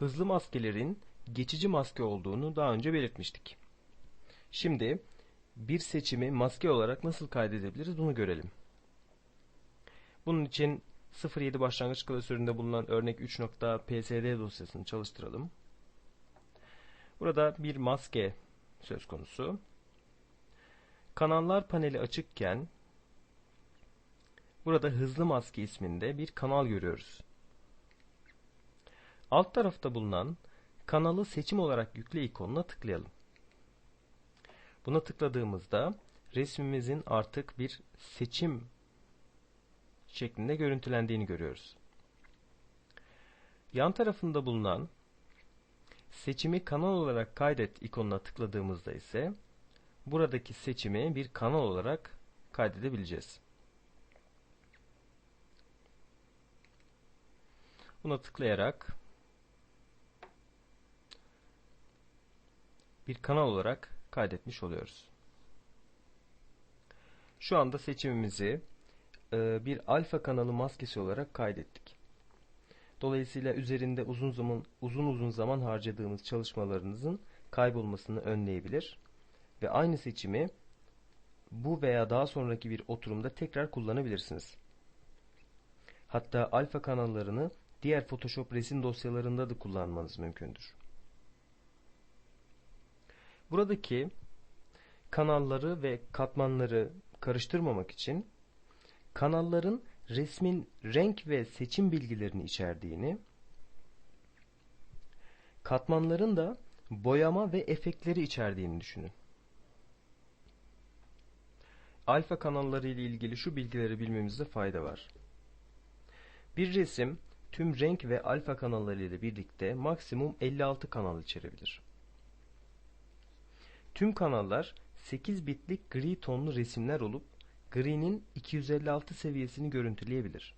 hızlı maskelerin geçici maske olduğunu daha önce belirtmiştik. Şimdi bir seçimi maske olarak nasıl kaydedebiliriz bunu görelim. Bunun için 07 başlangıç klasöründe bulunan örnek 3.psd dosyasını çalıştıralım. Burada bir maske söz konusu. Kanallar paneli açıkken burada hızlı maske isminde bir kanal görüyoruz. Alt tarafta bulunan kanalı seçim olarak yükle ikonuna tıklayalım. Buna tıkladığımızda resmimizin artık bir seçim şeklinde görüntülendiğini görüyoruz. Yan tarafında bulunan seçimi kanal olarak kaydet ikonuna tıkladığımızda ise buradaki seçimi bir kanal olarak kaydedebileceğiz. Buna tıklayarak bir kanal olarak kaydetmiş oluyoruz. Şu anda seçimimizi e, bir alfa kanalı maskesi olarak kaydettik. Dolayısıyla üzerinde uzun zaman uzun uzun zaman harcadığımız çalışmalarınızın kaybolmasını önleyebilir ve aynı seçimi bu veya daha sonraki bir oturumda tekrar kullanabilirsiniz. Hatta alfa kanallarını diğer Photoshop resim dosyalarında da kullanmanız mümkündür. Buradaki kanalları ve katmanları karıştırmamak için kanalların resmin renk ve seçim bilgilerini içerdiğini, katmanların da boyama ve efektleri içerdiğini düşünün. Alfa kanalları ile ilgili şu bilgileri bilmemizde fayda var. Bir resim tüm renk ve alfa kanalları ile birlikte maksimum 56 kanal içerebilir. Tüm kanallar 8 bitlik gri tonlu resimler olup gri'nin 256 seviyesini görüntüleyebilir.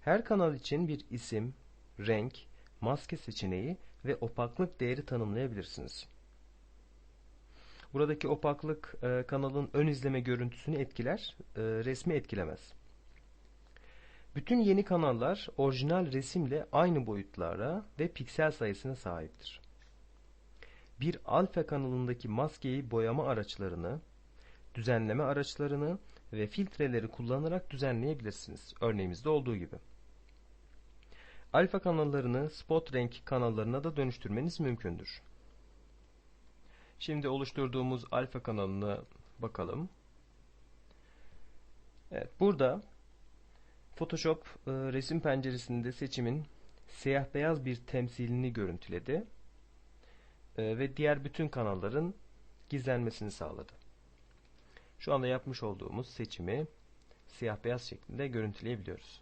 Her kanal için bir isim, renk, maske seçeneği ve opaklık değeri tanımlayabilirsiniz. Buradaki opaklık e, kanalın ön izleme görüntüsünü etkiler, e, resmi etkilemez. Bütün yeni kanallar orijinal resimle aynı boyutlara ve piksel sayısına sahiptir. Bir alfa kanalındaki maskeyi boyama araçlarını, düzenleme araçlarını ve filtreleri kullanarak düzenleyebilirsiniz. Örneğimizde olduğu gibi. Alfa kanallarını spot renk kanallarına da dönüştürmeniz mümkündür. Şimdi oluşturduğumuz alfa kanalına bakalım. Evet, burada Photoshop e, resim penceresinde seçimin siyah beyaz bir temsilini görüntüledi ve diğer bütün kanalların gizlenmesini sağladı. Şu anda yapmış olduğumuz seçimi siyah beyaz şeklinde görüntüleyebiliyoruz.